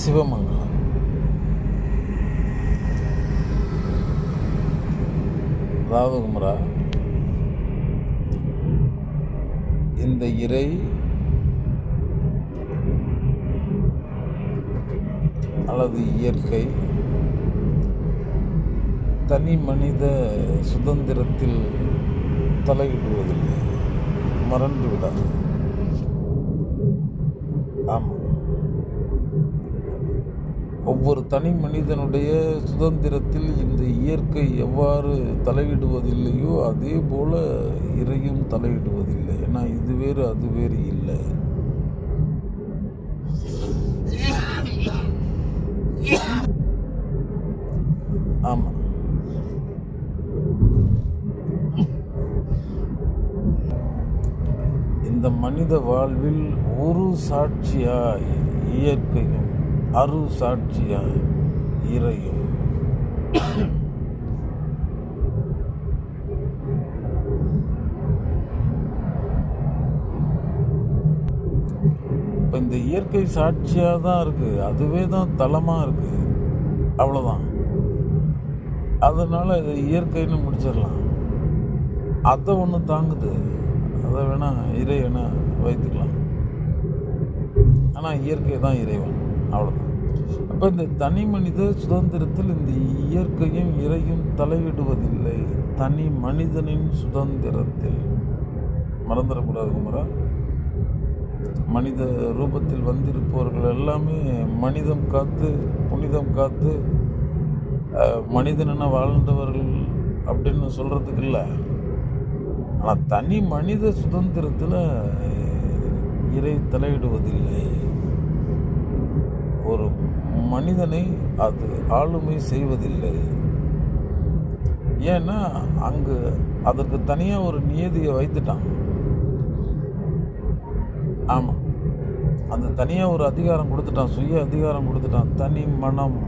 சிவமங்கலம். அதாவது குமரா இந்த இறை அல்லது இயற்கை தனி மனித சுதந்திரத்தில் தலையிடுவதில்லை மறந்து விடாது ஆமாம் ஒவ்வொரு தனி மனிதனுடைய சுதந்திரத்தில் இந்த இயற்கை எவ்வாறு தலையிடுவதில்லையோ அதே போல இறையும் தலையிடுவதில்லை. ஏன்னா இது வேறு அது வேறு இல்லை. ஆமாம் இந்த மனித வாழ்வில் ஒரு சாட்சியாய் இயற்கையும் அரு சாட்சியாய் இறையும். இப்போ இந்த இயற்கை சாட்சியாக தான் இருக்குது அதுவே தான் தளமாக இருக்குது அவ்வளோதான் அதனால் இது இயற்கைன்னு முடிச்சிடலாம். அதை ஒன்று தாங்குது. அதை வேணால் இறை வேணால் வைத்துக்கலாம். ஆனால் இயற்கை தான் இறைவன். அவ்வளோதான் அப்போ இந்த தனி மனித சுதந்திரத்தில் இந்த இயற்கையும் இறையும் தலையிடுவதில்லை. தனி மனிதனின் சுதந்திரத்தில். மறந்துடக்கூடாது குமரா. மனித ரூபத்தில் வந்திருப்பவர்கள் எல்லாமே மனிதம் காத்து புனிதம் காத்து மனிதனென வாழ்ந்தவர்கள் அப்படின்னு சொல்கிறதுக்கு இல்லை ஆனால் தனி மனித சுதந்திரத்தில் இறை தலையிடுவதில்லை. மனிதனை அது ஆளுமை செய்வதில்லை. ஏன்னா அங்கு அதற்கு தனியாக ஒரு நியதியை வைத்துட்டான். ஆமாம் அந்த தனியாக ஒரு அதிகாரம் கொடுத்துட்டான் சுய அதிகாரம் கொடுத்துட்டான். தனி மனம்.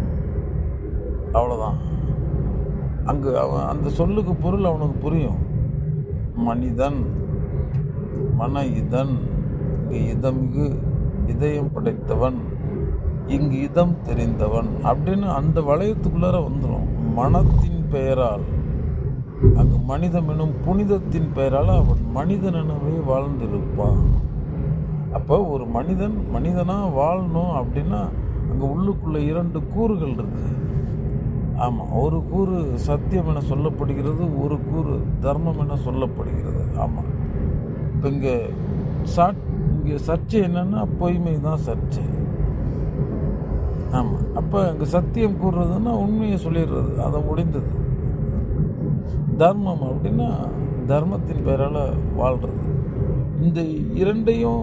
அவ்வளோதான் அங்கு அவன் அந்த சொல்லுக்கு பொருள் அவனுக்கு புரியும். மனிதன் மன இதன் இங்கு இதமிகு இதயம் படைத்தவன். இங்கு இதம் தெரிந்தவன். அப்படின்னு அந்த வளையத்துக்குள்ளார வந்துடும் மனத்தின் பெயரால். அங்கு மனிதம் எனும் புனிதத்தின் பெயரால் அவன் மனிதன் எனவே வாழ்ந்திருப்பான். அப்போ ஒரு மனிதன் மனிதனாக வாழணும் அப்படின்னா அங்கே உள்ளுக்குள்ளே இரண்டு கூறுகள் இருக்கு. ஆமாம் ஒரு கூறு சத்தியம் என சொல்லப்படுகிறது ஒரு கூறு தர்மம் என சொல்லப்படுகிறது. ஆமாம் இப்போ இங்கே சாட் இங்கே சர்ச்சை என்னென்னா பொய்மை தான் சர்ச்சை. ஆமாம் அப்போ அங்கே சத்தியம் கூறுறதுன்னா உண்மையை சொல்லிடுறது. அதை முடிந்தது. தர்மம் அப்படின்னா தர்மத்தின் பெயரால் வாழ்கிறது இந்த இரண்டையும்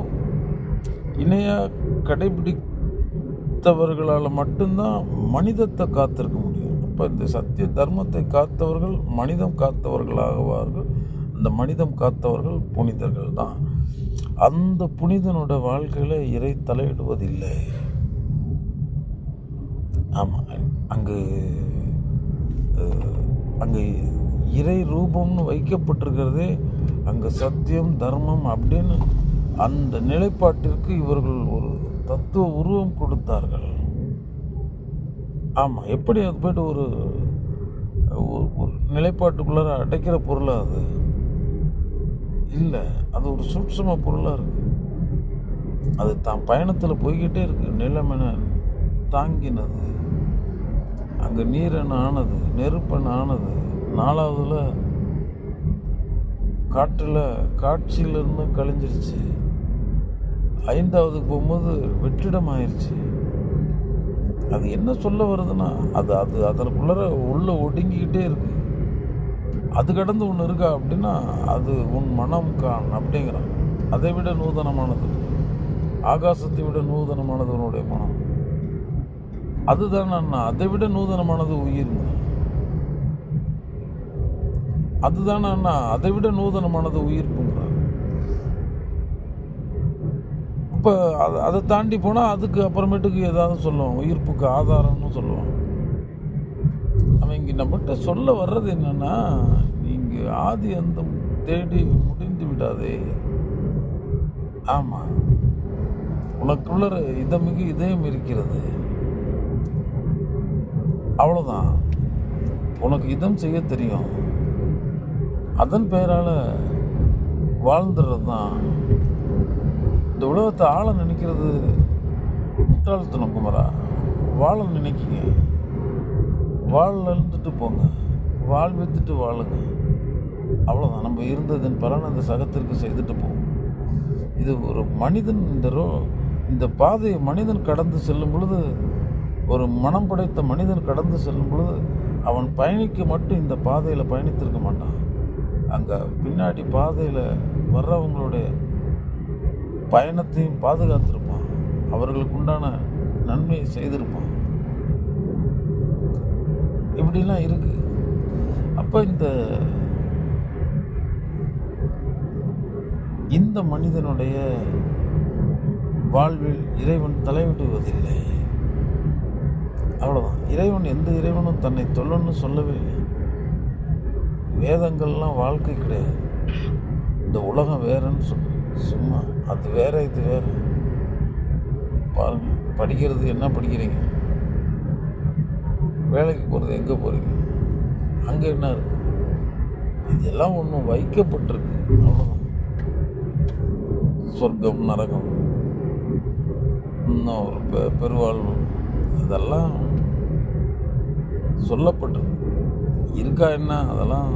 இணையாக கடைபிடித்தவர்களால் மட்டும்தான் மனிதத்தை காத்திருக்க முடியும். அப்போ இந்த சத்திய தர்மத்தை காத்தவர்கள் மனிதம் காத்தவர்களாகுவார்கள். அந்த மனிதம் காத்தவர்கள் புனிதர்கள் தான் அந்த புனிதனோட வாழ்க்கையில் இறை தலையிடுவதில்லை. ஆமாம் அங்கு அங்கு அங்கே இறை ரூபம்னு வைக்கப்பட்டிருக்கிறதே அங்கே சத்தியம் தர்மம் அப்படின்னு அந்த நிலைப்பாட்டிற்கு இவர்கள் ஒரு தத்துவ உருவம் கொடுத்தார்கள். ஆமாம் எப்படி அது போய்ட்டு ஒரு ஒரு- நிலைப்பாட்டுக்குள்ளார அடைக்கிற பொருளாக அது? இல்லை அது ஒரு சூட்சம பொருளாக இருக்குது அது தான் பயணத்தில் போய்கிட்டே இருக்கு. நிலமென தாங்கினது. அங்கே நீரென ஆனது நெருப்பென ஆனது நாலாவதுல காற்றில் காட்சியிலிருந்து கழிஞ்சிருச்சு. ஐந்தாவதுக்கு போகும்போது வெற்றிடம் ஆயிடுச்சு அது என்ன சொல்ல வருதுன்னா அது அது அதற்குள்ளார உள்ள ஒடுங்கிக்கிட்டே இருக்கு. அது கடந்து ஒன்று இருக்கா அப்படின்னா அது உன் மனம் கான் அப்படிங்கிறான். அதை விட நூதனமானது. ஆகாசத்தை விட நூதனமானது உன்னுடைய மனம். அதுதான் அண்ணா. அதை விட நூதனமானது உயிர். அதுதான் அண்ணா. அதை விட நூதனமானது உயிர்ப்புங்கிறார் இப்போ அதை அதை தாண்டி போனால் அதுக்கு அப்புறமேட்டுக்கு ஏதாவது சொல்லுவான் உயிர்ப்புக்கு ஆதாரம்னு சொல்லுவான் அவன் இங்கே நம்மகிட்ட சொல்ல வர்றது என்னன்னா நீங்கள் ஆதி அந்தம் தேடி முடிந்து விடாதே. ஆமாம் உனக்குள்ள இதமிகு இதயம் இருக்கிறது. அவ்வளோதான் உனக்கு இதம் செய்ய தெரியும். அதன் பெயரால் வாழ்ந்துடுறது தான் இந்த உலகத்தை ஆள நினைக்கிறது முட்டாள்தனம் குமரா. வாழ நினைக்கிங்க. வாழ இருந்துட்டு போங்க. வாழ்வித்துட்டு வாழுங்க. அவ்வளோதான் நம்ம இருந்ததன் பலன் அந்த சகத்திற்கு செய்துட்டு போவோம். இது ஒரு மனிதன் இந்த ரோ இந்த பாதையை மனிதன் கடந்து செல்லும் பொழுது ஒரு மனம் படைத்த மனிதன் கடந்து செல்லும் பொழுது அவன் பயணிக்க மட்டும் இந்த பாதையில் பயணித்திருக்க மாட்டான். அங்கே பின்னாடி பாதையில் வர்றவங்களுடைய பயணத்தையும் பாதுகாத்திருப்பான். அவர்களுக்கு உண்டான நன்மையை செய்திருப்பான். இப்படிலாம் இருக்கு. அப்போ இந்த இந்த மனிதனுடைய வாழ்வில் இறைவன் தலையிடுவதில்லை. அவ்வளோதான் இறைவன் எந்த இறைவனும் தன்னை தொல்லன்னு சொல்லவே இல்லை. வேதங்கள்லாம் வாழ்க்கை கிடையாது. இந்த உலகம் வேறுன்னு சொல்லு. சும்மா அது வேற இது வேற. பாருங்கள் படிக்கிறது என்ன படிக்கிறீங்க? வேலைக்கு போகிறது எங்கே போகிறீங்க அங்கே என்ன இருக்கு? இதெல்லாம் ஒன்றும் வைக்கப்பட்டிருக்கு. அவ்வளோதான் சொர்க்கம் நரகம் இன்னும் ஒரு பெ பெருவாழ்வு இதெல்லாம் சொல்லப்பட்டது இருக்கா என்ன? அதெல்லாம்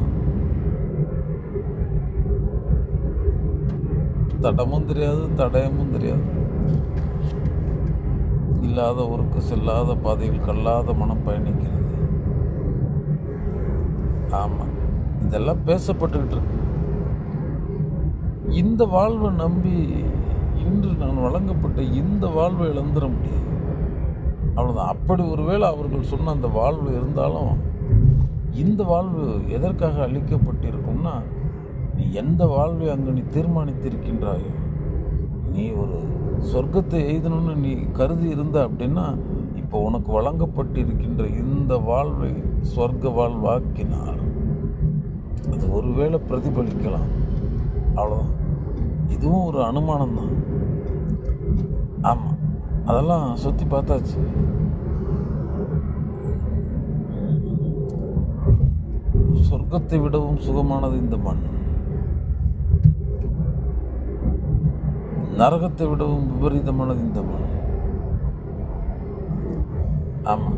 தடமும் தெரியாது தடயமும் தெரியாது. இல்லாத ஊருக்கு செல்லாத பாதையில் கல்லாத மனம் பயணிக்கிறது. ஆமாம் இதெல்லாம் பேசப்பட்டுக்கிட்டு இருக்கு. இந்த வாழ்வை நம்பி இன்று நான் வழங்கப்பட்ட இந்த வாழ்வை இழந்துட முடியாது. அவ்வளோதான் அப்படி ஒருவேளை அவர்கள் சொன்ன அந்த வாழ்வு இருந்தாலும் இந்த வாழ்வு எதற்காக அளிக்கப்பட்டிருக்கும்னா நீ எந்த வாழ்வை அங்கு நீ தீர்மானித்திருக்கின்றாயோ நீ ஒரு சொர்க்கத்தை எய்தணும்னு நீ கருதி இருந்த அப்படின்னா இப்போ உனக்கு வழங்கப்பட்டிருக்கின்ற இந்த வாழ்வை சொர்க்க வாழ்வாக்கினார். அது ஒருவேளை பிரதிபலிக்கலாம். அவ்வளோதான் இதுவும் ஒரு அனுமானம் தான் ஆமாம் அதெல்லாம் சுற்றி பார்த்தாச்சு. சொர்க்கத்தை விடவும் சுகமானது இந்த மண். நரகத்தை விடவும் விபரீதமானது இந்த மண். ஆமாம்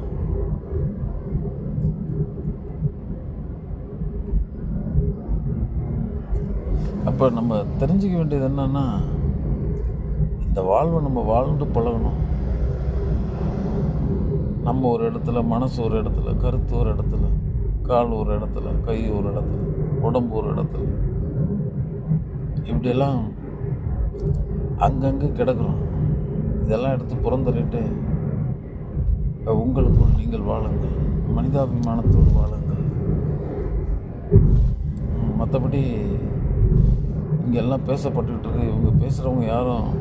அப்போ நம்ம தெரிஞ்சுக்க வேண்டியது என்னன்னா இந்த வாழ்வை நம்ம வாழ்ந்து பழகணும். நம்ம ஒரு இடத்துல மனசு ஒரு இடத்துல கருத்து ஒரு இடத்துல கால் ஒரு இடத்துல கை ஒரு இடத்துல உடம்பு ஒரு இடத்துல. இப்படியெல்லாம் அங்கங்கே கிடக்குறோம். இதெல்லாம் எடுத்து புறந்தள்ளிட்டு உங்களுக்குள் நீங்கள் வாழுங்கள். மனிதாபிமானத்தோடு வாழுங்கள். மற்றபடி இங்கெல்லாம் பேசப்பட்டுக்கிட்டு இருக்கு. இவங்க பேசுகிறவங்க யாரும்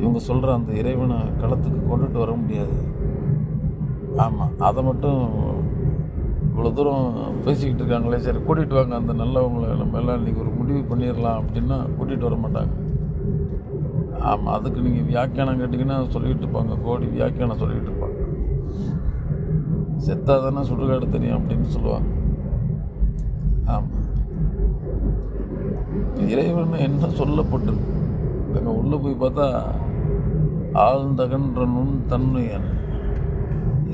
இவங்க சொல்கிற அந்த இறைவனை களத்துக்கு கொண்டுட்டு வர முடியாது. ஆமாம் அதை மட்டும் இவ்வளோ தூரம் பேசிக்கிட்டு இருக்காங்களே சரி கூட்டிகிட்டு வாங்க அந்த நல்லவங்களை நம்ம எல்லாம் இன்றைக்கி ஒரு முடிவு பண்ணிடலாம் அப்படின்னா கூட்டிகிட்டு வர மாட்டாங்க. ஆமாம் அதுக்கு நீங்கள் வியாக்கியானம் கேட்டிங்கன்னா சொல்லிக்கிட்டு இருப்பாங்க கோடி வியாக்கியானம் சொல்லிக்கிட்டு இருப்பாங்க. செத்தா தானே சுடுகாடு தெரியும் அப்படின்னு சொல்லுவாங்க. ஆமாம் இறைவன் என்ன சொல்லப்பட்டிருக்கு? அங்கே உள்ளே போய் பார்த்தா ஆழ்ந்தகன்ற நுண் தன்மையன்.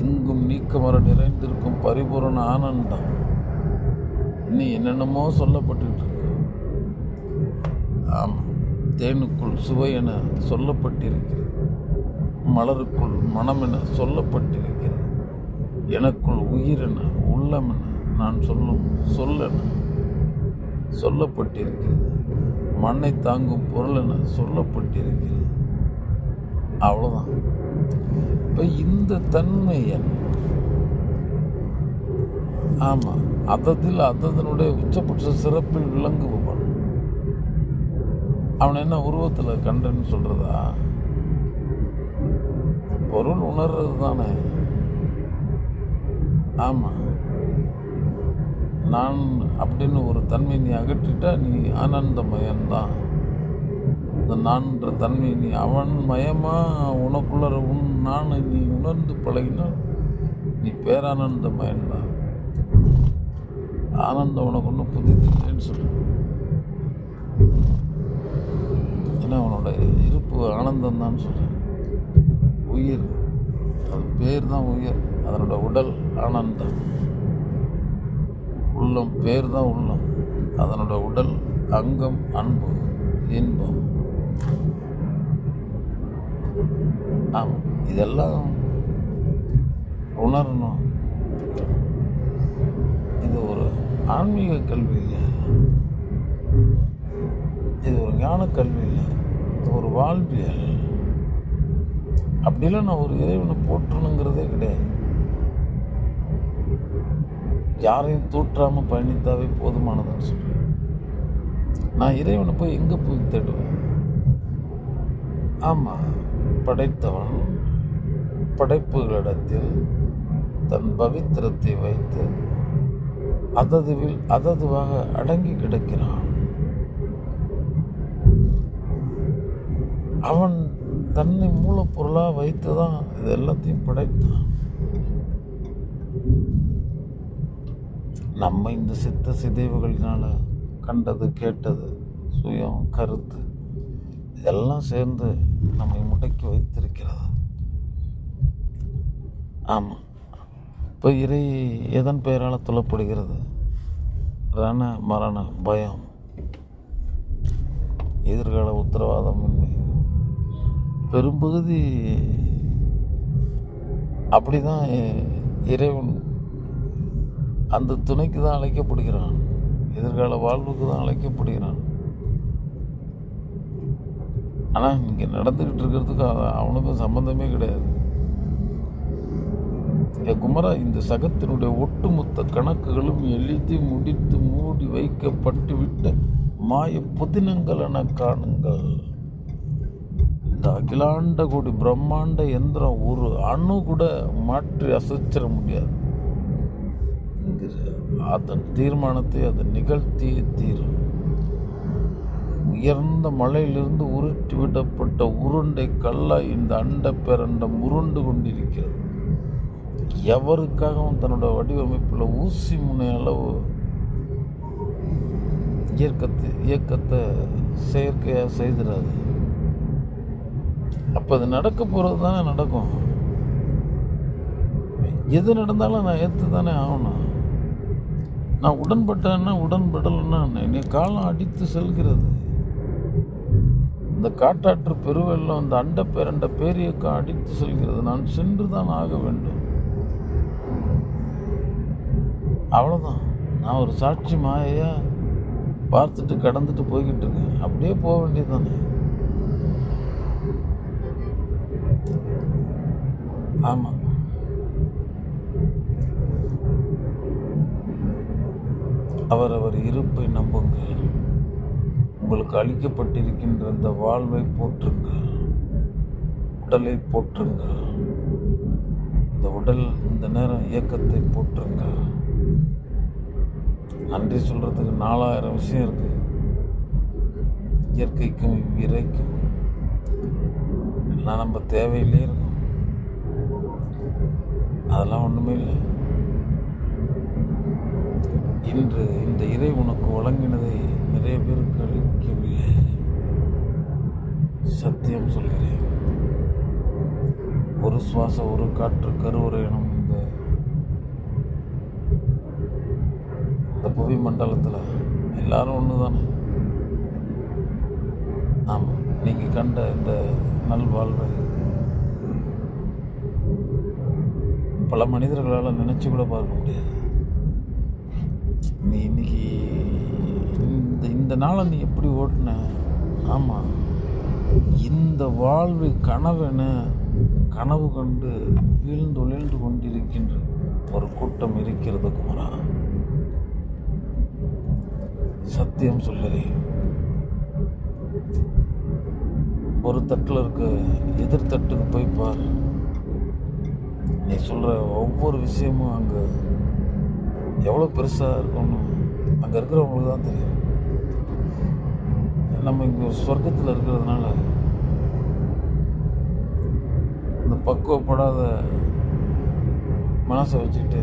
எங்கும் நீக்கமர நிறைந்திருக்கும் பரிபூரண ஆனந்தம். நீ என்னென்னமோ சொல்லப்பட்டு இருக்கு ஆமாம் தேனுக்குள் சுவை என சொல்லப்பட்டிருக்கிறது. மலருக்குள் மனம் என சொல்லப்பட்டிருக்கிறது. எனக்குள் உயிர் என உள்ளம் என நான் சொல்லும் சொல்லென சொல்லப்பட்டிருக்கிறது. மண்ணை தாங்கும் பொருள் என சொல்லப்பட்டிருக்கிறது. அவ்வளோதான் இப்போ இந்த தன்மை என்ன ஆமாம் அதத்தில் அதனுடைய உச்சபட்ச சிறப்பில் விளங்குபவன். அவன் என்ன உருவத்தில் கண்டன்னு சொல்கிறதா பொருள் உணர்றது தானே ஆமாம் நான் அப்படின்னு ஒரு தன்மை நீ அகற்றிட்டா நீ ஆனந்தமயம்தான். இந்த நான்ன்ற தன்மை நீ அவன் மயமாக உனக்குள்ளற உன் நான் நீ உணர்ந்து பழகினால் நீ பேரானந்த மயன்தான் ஆனந்தம் உனக்கு ஒன்றும் புதிதில்லைன்னு சொல்லு. ஏன்னா அவனோட இருப்பு ஆனந்தம் தான் சொல்கிறேன் உயிர் அது பேர் தான் உயிர் அதனோட உடல் ஆனந்தம். உள்ளம் பேர் தான் உள்ளம். அதனோட உடல் அங்கம் அன்பு இன்பம். ஆமாம் இதெல்லாம் உணரணும். இது ஒரு ஆன்மீக கல்வி இல்லை. இது ஒரு ஞான கல்வி இல்லை. இது ஒரு வாழ்வியல். அப்படிலாம் நான் ஒரு இறைவனை போற்றணுங்கிறதே கிடையாது. யாரையும் தூற்றாமல் பயணித்தாவே போதுமானதுன்னு சொல்கிறேன் நான் இறைவனை போய் எங்கே போய் தேடுவேன்? ஆமாம் படைத்தவன் படைப்புகளிடத்தில் தன் பவித்திரத்தை வைத்து அததுவில் அததுவாக அடங்கி கிடக்கிறான். அவன் தன்னை மூலப்பொருளாக வைத்து தான் இது எல்லாத்தையும் படைத்தான். நம்ம இந்த சித்த சிதைவுகளினால் கண்டது கேட்டது சுயம் கருத்து இதெல்லாம் சேர்ந்து நம்மை முடக்கி வைத்திருக்கிறது. ஆமாம் இப்போ இறை எதன் பெயரால் சொல்லப்படுகிறது? ரண மரண பயம். எதிர்கால உத்தரவாதமின்மை. பெரும்பகுதி அப்படிதான் இறைவன் அந்த துணைக்கு தான் அழைக்கப்படுகிறான். எதிர்கால வாழ்வுக்கு தான் அழைக்கப்படுகிறான். ஆனால் இங்கே நடந்துக்கிட்டு இருக்கிறதுக்கு அவனுக்கும் சம்பந்தமே கிடையாது. குமரா இந்த சகத்தினுடைய ஒட்டுமொத்த கணக்குகளும் எழுதி முடித்து மூடி வைக்கப்பட்டு விட்ட மாய புதினங்கள் என காணுங்கள். இந்த அகிலாண்ட கோடி பிரம்மாண்ட எந்திரம் ஒரு அணு கூட மாற்றி அசைச்சிட முடியாது. அதன் தீர்மானத்தை அது நிகழ்த்தியே தீரும். உயர்ந்த மலையிலிருந்து உருட்டி விடப்பட்ட உருண்டை கல்லாய் இந்த அண்ட பேரண்டம் உருண்டு கொண்டிருக்கிறது. எவருக்காகவும் தன்னோட வடிவமைப்பில் ஊசி முனை அளவு இயக்கத்தை இயக்கத்தை செயற்கையாக செய்திடாது. அப்போ அது நடக்க போகிறது தானே நடக்கும். எது நடந்தாலும் நான் ஏற்று தானே ஆகணும். நான் உடன்பட்டேன்னா உடன்படலைன்னா என்னை? காலம் அடித்து செல்கிறது. இந்த காட்டாற்று பெருவெல்லாம் இந்த அண்ட பேரண்ட பேரியக்கம் அடித்து செல்கிறது. நான் சென்று தான் ஆக வேண்டும். அவ்வளோதான் நான் ஒரு சாட்சி மாயையாக பார்த்துட்டு கடந்துட்டு போய்கிட்டு இருக்கேன். அப்படியே போக வேண்டியதுதானே? ஆமாம் அவரவர் இருப்பை நம்புங்கள். உங்களுக்கு அளிக்கப்பட்டிருக்கின்ற இந்த வாழ்வை போற்றுங்கள். உடலை போற்றுங்கள். இந்த உடல் இந்த நேரம் இயக்கத்தை போற்றுங்கள். நன்றி சொல்கிறதுக்கு நாலாயிரம் விஷயம் இருக்குது இயற்கைக்கும் இறைக்கும். எல்லாம் நம்ம தேவையிலே இருக்கும். அதெல்லாம் ஒன்றுமே இல்லை. இன்று இந்த இறை உனக்கு வழங்கினதை நிறைய பேருக்கு அளிக்கவில்லை. சத்தியம் சொல்கிறேன். ஒரு சுவாச ஒரு காற்று கருவறை எனும் இந்த இந்த புவி மண்டலத்தில் எல்லாரும் ஒன்று தானே ஆமாம் நீங்கள் கண்ட இந்த நல்வாழ்வை பல மனிதர்களால் நினச்சி கூட பார்க்க முடியாது. நீ இன்னைக்கு இந்த இந்த நாளை நீ எப்படி ஓட்டின? ஆமாம் இந்த வாழ்வு கனவென கனவு கண்டு வீழ்ந்தொழிந்து கொண்டிருக்கின்ற ஒரு கூட்டம் இருக்கிறது குமரா. சத்தியம் சொல்லுறேன் ஒரு தட்டில் இருக்க எதிர்த்தட்டுக்கு போய் பார். நீ சொல்கிற ஒவ்வொரு விஷயமும் அங்கே எவ்வளோ பெருசாக இருக்கும்னு அங்கே இருக்கிறவங்களுக்கு தான் தெரியும். நம்ம இங்கே சொர்க்கத்தில் இருக்கிறதுனால இந்த பக்குவப்படாத மனசை வச்சுக்கிட்டு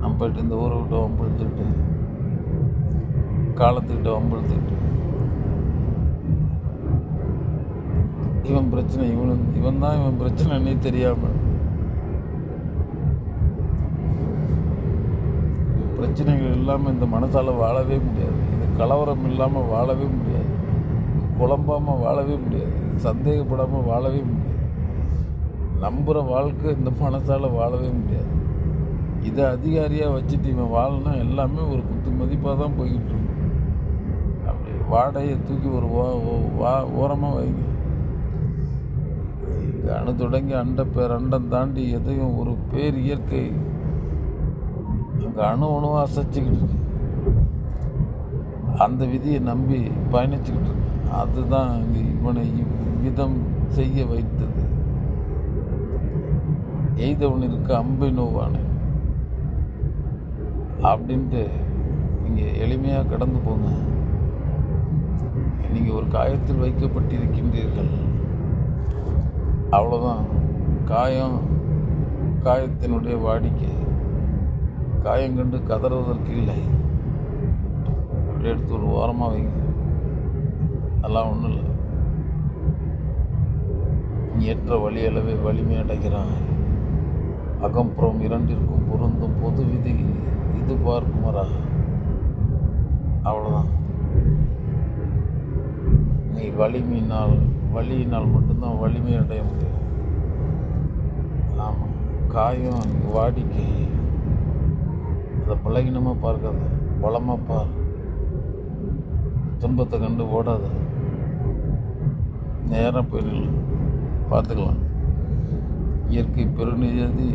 நம்ம போயிட்டு இந்த ஊரை விட்டு வம்பிழுத்துக்கிட்டு காலத்துக்கிட்ட வம்பிழுத்துக்கிட்டு இவன் பிரச்சனை இவன் இவன் தான் இவன் பிரச்சனைன்னே தெரியாமல் பிரச்சனைகள் இல்லாமல் இந்த மனசால் வாழவே முடியாது. இது கலவரம் இல்லாமல் வாழவே முடியாது. குழம்பாமல் வாழவே முடியாது. இது சந்தேகப்படாமல் வாழவே முடியாது. நம்புகிற வாழ்க்கை இந்த மனசால் வாழவே முடியாது. இதை அதிகாரியாக வச்சுட்டு இவன் வாழனா எல்லாமே ஒரு குத்து மதிப்பாக தான் போய்கிட்டு இருக்கும் அப்படி வாடையை தூக்கி ஒரு ஓ- வா ஓரமாக வைங்க. அணு தொடங்கி அண்ட பேர் அண்டம் தாண்டி எதையும் ஒரு பேர் இயற்கை அங்கே அணு அணுவாக அசைச்சிக்கிட்டு இருக்கு. அந்த விதியை நம்பி பயணிச்சுக்கிட்டு இருக்கு. அதுதான் இங்கே இவனை இவ்விதம் செய்ய வைத்தது. எய்தவனிற்கு அம்பை நோவானே. அப்படின்ட்டு நீங்கள் எளிமையாக கடந்து போங்க. நீங்கள் ஒரு காயத்தில் வைக்கப்பட்டிருக்கின்றீர்கள். அவ்வளோதான் காயம் காயத்தினுடைய வாடிக்கை. காயம் கண்டு கதறுவதற்கு இல்லை. அப்படியே எடுத்து ஒரு ஓரமாக வைங்க. அதெல்லாம் ஒன்றும் இல்லை. நீ ஏற்ற வழி வலிமை அடைகிறான் அகம்புறம் இரண்டிற்கும் பொருந்தும் பொது விதி இது பார்க்குமரா அவ்வளோதான் நீ வலிமையினால் வலியினால் மட்டும்தான் வலிமை அடைய முடியும். ஆமாம் காயம் நீ வாடிக்கை. அதை பலகீனமாக பார்க்காத பலமாக பார். துன்பத்தை கண்டு ஓடாத. நேராக போய் நில்லு பார்த்துக்கலாம். இயற்கை பெருநிதி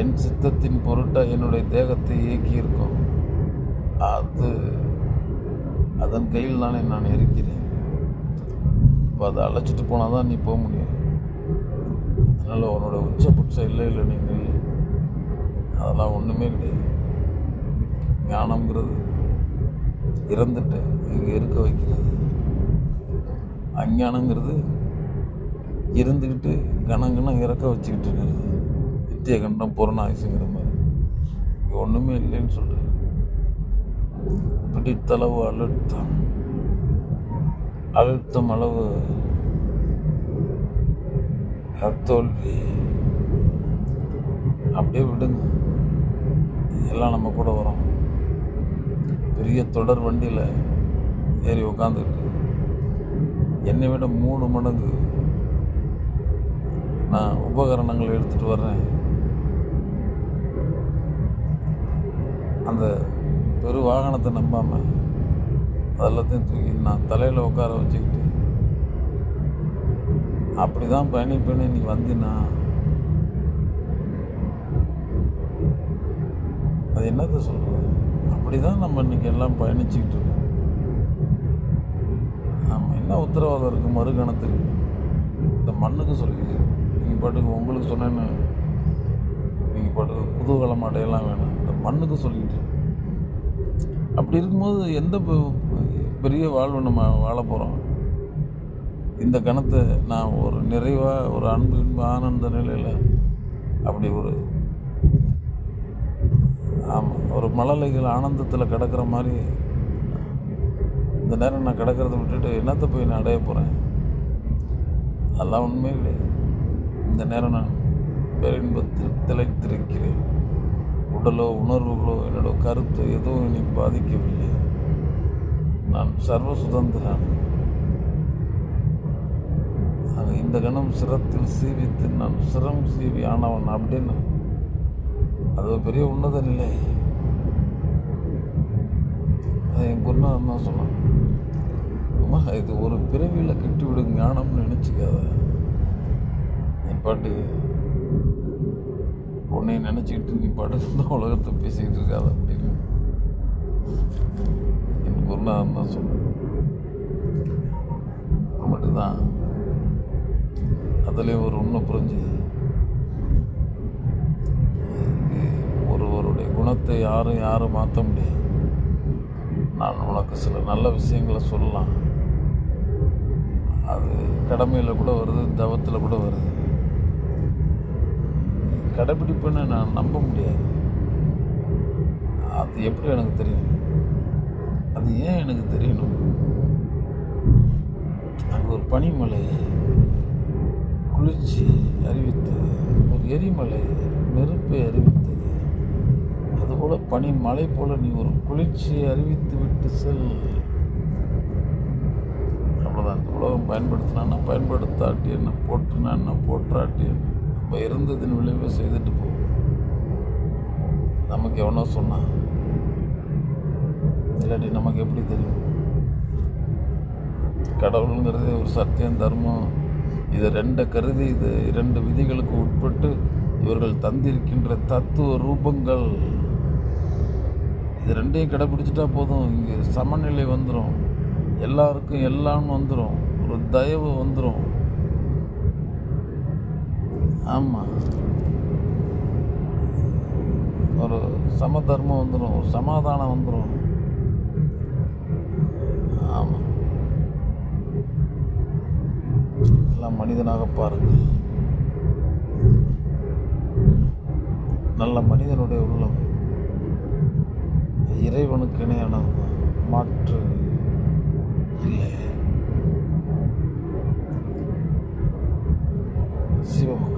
என் சித்தத்தின் பொருட்டாக என்னுடைய தேகத்தை இயக்கியிருக்கும். அது அதன் கையில் தானே நான் இருக்கிறேன். இப்போ அதை அழைச்சிட்டு போனால் தான் நீ போக முடியும். அதனால் உன்னோட உச்சபட்சம் இல்லை இல்லை நீ இல்லை அதெல்லாம் ஒன்றுமே கிடையாது. ஞானம்ங்கிறது இறந்துட்டு இங்கே இருக்க வைக்கிறது. அஞ்ஞானங்கிறது இருந்துக்கிட்டு கணங்கணம் இறக்க வச்சுக்கிட்டு இருக்கிறது. நித்திய கண்டம் புறநாயுசுங்கிற மாதிரி. இங்கே ஒன்றுமே இல்லைன்னு சொல்கிறேன் பிடித்தளவு அழுத்தம். அழுத்தம் அளவு தோல்வி அப்படியே விடுங்க. எல்லாம் நம்ம கூட வரும். பெரிய தொடர் வண்டியில் ஏறி உட்காந்துக்கிட்டு என்னை விட மூணு மடங்கு நான் உபகரணங்களை எடுத்துகிட்டு வர்றேன். அந்த பெரு வாகனத்தை நம்பாமல் அதெல்லாத்தையும் தூக்கி நான் தலையில் உட்கார வச்சுக்கிட்டு அப்படி தான் பயணிப்பேன்னு நீ வந்தினா அது என்னத்த சொல்கிறது அப்படி தான் நம்ம இன்னைக்கு எல்லாம் பயணிச்சுக்கிட்டு இருக்கோம். நம்ம என்ன உத்தரவாதம் இருக்குது மறுகணத்துக்கு? இந்த மண்ணுக்கு சொல்லிக்கிட்டு நீங்கள் பாட்டுக்கு உங்களுக்கு சொன்னேன்னு நீங்கள் பாட்டுக்கு குதூகல மாட்டையெல்லாம் வேணும். இந்த மண்ணுக்கு சொல்லிக்கிட்டு அப்படி இருக்கும்போது எந்த பெரிய வாழ்வு நம்ம வாழ போகிறோம் இந்த கணத்தை நான் ஒரு நிறைவாக ஒரு அன்பு ஆனந்த நிலையில் அப்படி ஒரு ஆமாம் ஒரு மழலைகள் ஆனந்தத்தில் கிடக்கிற மாதிரி இந்த நேரம் நான் கிடக்கிறத விட்டுட்டு என்னத்தை போய் நான் அடைய போகிறேன் அதெல்லாம் உண்மையே கிடையாது. இந்த நேரம் நான் பேரின்பத்தில் திளைத்திருக்கிறேன். உடலோ உணர்வுகளோ என்னோட கருத்து எதுவும் இனி பாதிக்கவில்லை. நான் சர்வ சுதந்திரன் இந்த கணம் சிரத்தில் சீவித்து நான் சிரம் சீவி ஆனவன் அப்படின்னு அது ஒரு பெரிய உன்னத நிலை அது என் குருநாதன் தான் சொன்னான். அம்மா இது ஒரு பிறவியில் கெட்டுவிடும் ஞானம்னு நினச்சிக்காத. நீ பாட்டு உன்னை நினச்சிக்கிட்டு நீ பாட்டு இந்த உலகத்தை பேசிக்கிட்டு இருக்காத அப்படின்னு என் குருநாதன் தான் சொன்னேன். மட்டும்தான். அதுலேயும் ஒரு உண்மை புரிஞ்சுது இது ஒருவருடைய குணத்தை யாரும் யாரும் மாற்ற முடியாது. நான் உனக்கு சில நல்ல விஷயங்களை சொல்லலாம். அது கடமையில் கூட வருது தவத்தில் கூட வருது. கடைப்பிடிப்புன்னு நான் நம்ப முடியாது. அது எப்படி எனக்கு தெரியும்? அது ஏன் எனக்கு தெரியணும்? அங்கே ஒரு பனிமலை குளிர்ச்சி அறிவித்தது. ஒரு எரிமலை நெருப்பை அறிவித்தது. பனி மலை போல நீ ஒரு குளிர்ச்சியை அறிவித்து விட்டு செல். அவ்வளோதான் இந்த உலகம் பயன்படுத்தினா பயன்படுத்தாட்டி என்ன? போட்டுனா என்ன? போற்றாட்டி என்ன? நம்ம இருந்ததின் விளைவை செய்துட்டு போ. நமக்கு எவனோ சொன்னான். இல்லாட்டி நமக்கு எப்படி தெரியும்? கடவுளுங்கிறது ஒரு சத்தியம் தர்மம். இது ரெண்டை கருதி இது இரண்டு விதிகளுக்கு உட்பட்டு இவர்கள் தந்திருக்கின்ற தத்துவ ரூபங்கள். இது ரெண்டையும் கடைப்பிடிச்சிட்டா போதும். இங்கே சமநிலை வந்துடும் எல்லாருக்கும் எல்லாம் வந்துடும் ஒரு தயவு வந்துடும் ஆமாம் ஒரு சமதர்மம் வந்துடும் ஒரு சமாதானம் வந்துடும் ஆமாம் எல்லாம் மனிதனாக பாருங்கள் நல்ல மனிதனுடைய உள்ளம். இறைவனுக்கு இணையானது மாற்று இல்லை. சிவமங்கலம்